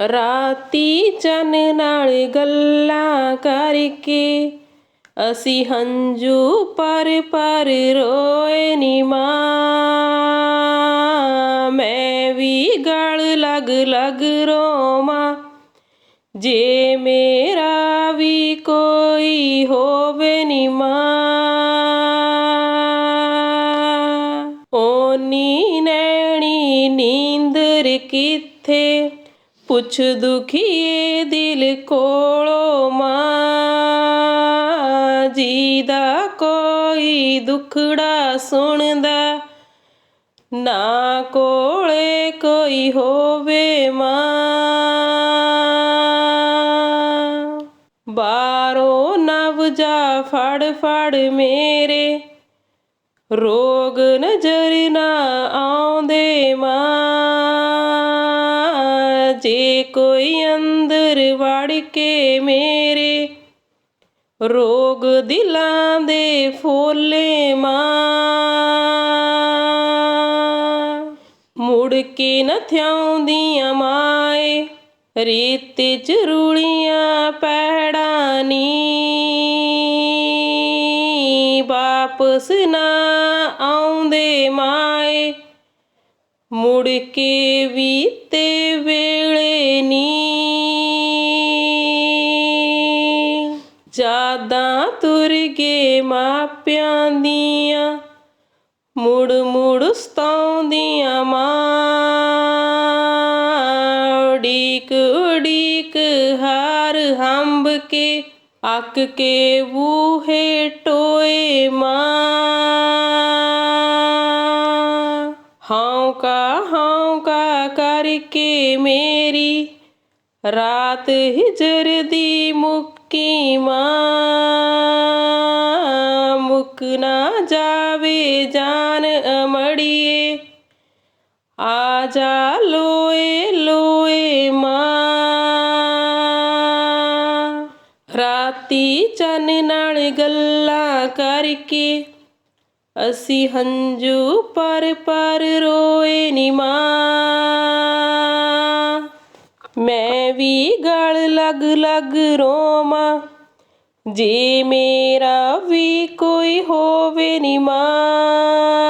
ਰਾਤੀ ਚੰਨ ਨਾਲ ਗੱਲਾਂ ਕਰਕੇ ਅਸੀਂ ਹੰਝੂ ਪਰ ਪਰ ਰੋਏ ਨੀ ਮਾਂ। ਮੈਂ ਵੀ ਗਲ ਲਗ ਲਗ ਰੋਵਾਂ। ਜੇ ਮੇਰਾ ਵੀ ਕੋਈ ਹੋਵੇ ਨੀ ਮਾਂ। ਓਨੀ ਨੈਣੀ ਨੀਂਦਰ ਕਿੱਥੇ? ਪੁੱਛ ਦੁਖੀਏ ਦਿਲ ਕੋਲੋਂ ਮਾਂ। ਜੀ ਦਾ ਕੋਈ ਦੁਖੜਾ ਸੁਣਦਾ, ਨਾ ਕੋਲੇ ਕੋਈ ਹੋਵੇ ਮਾਂ। ਬਾਰੋ ਨਵ ਜਾ ਫੜ ਫੜ ਮੇਰੇ, ਰੋਗ ਨਜ਼ਰ ਨਾ ਆਉਂਦੇ ਕੋਈ ਅੰਦਰ ਵੜ ਕੇ ਮੇਰੇ ਰੋਗ ਦਿਲਾਂ ਦੇ ਫੋਲੇ ਮਾਂ। ਮੁੜ ਕੇ ਨਾ ਥਿਆਉਂਦੀਆਂ ਮਾਏ, ਰੀਤ ਚ ਰੂਲੀਆਂ ਪੈੜਾਂ ਨੀ। ਵਾਪਸ ਨਾ ਆਉਂਦੇ ਮਾਏ ਮੁੜ ਕੇ ਵੀ ਤੇ ਵੇਲੇ ਨੀ। ਜਾਦਾਂ ਤੁਰ ਗਏ ਮਾਪਿਆਂ ਦੀਆਂ, ਮੁੜ ਮੁੜ ਸਤਾਉਂਦੀਆਂ ਮਾਂ। ਉਡੀਕ ਉਡੀਕ ਹਾਰ ਹੰਬ ਕੇ, ਅੱਕ ਕੇ ਬੂਹੇ ਟੋਏ ਮਾਂ। ਕਰਕੇ ਮੇਰੀ ਰਾਤ ਹਿਜਰ ਦੀ ਮੁੱਕੀ ਮਾਂ। ਮੁੱਕ ਨਾ ਜਾਵੇ ਜਾਨ ਅਮੜੀਏ। ਆ ਜਾ ਲੋਏ ਲੋਏ ਮਾਂ। ਰਾਤੀ ਚੰਨ ਨਾਲ ਗੱਲਾਂ ਕਰਕੇ ਅਸੀਂ ਹੰਝੂ ਪਰ ਪਰ ਰੋਏ ਨੀ ਮਾਂ। ਮੈਂ ਵੀ ਗਲ ਲਗ ਲਗ ਰੋਵਾਂ। ਜੇ ਮੇਰਾ ਵੀ ਕੋਈ ਹੋਵੇ ਨੀ ਮਾਂ।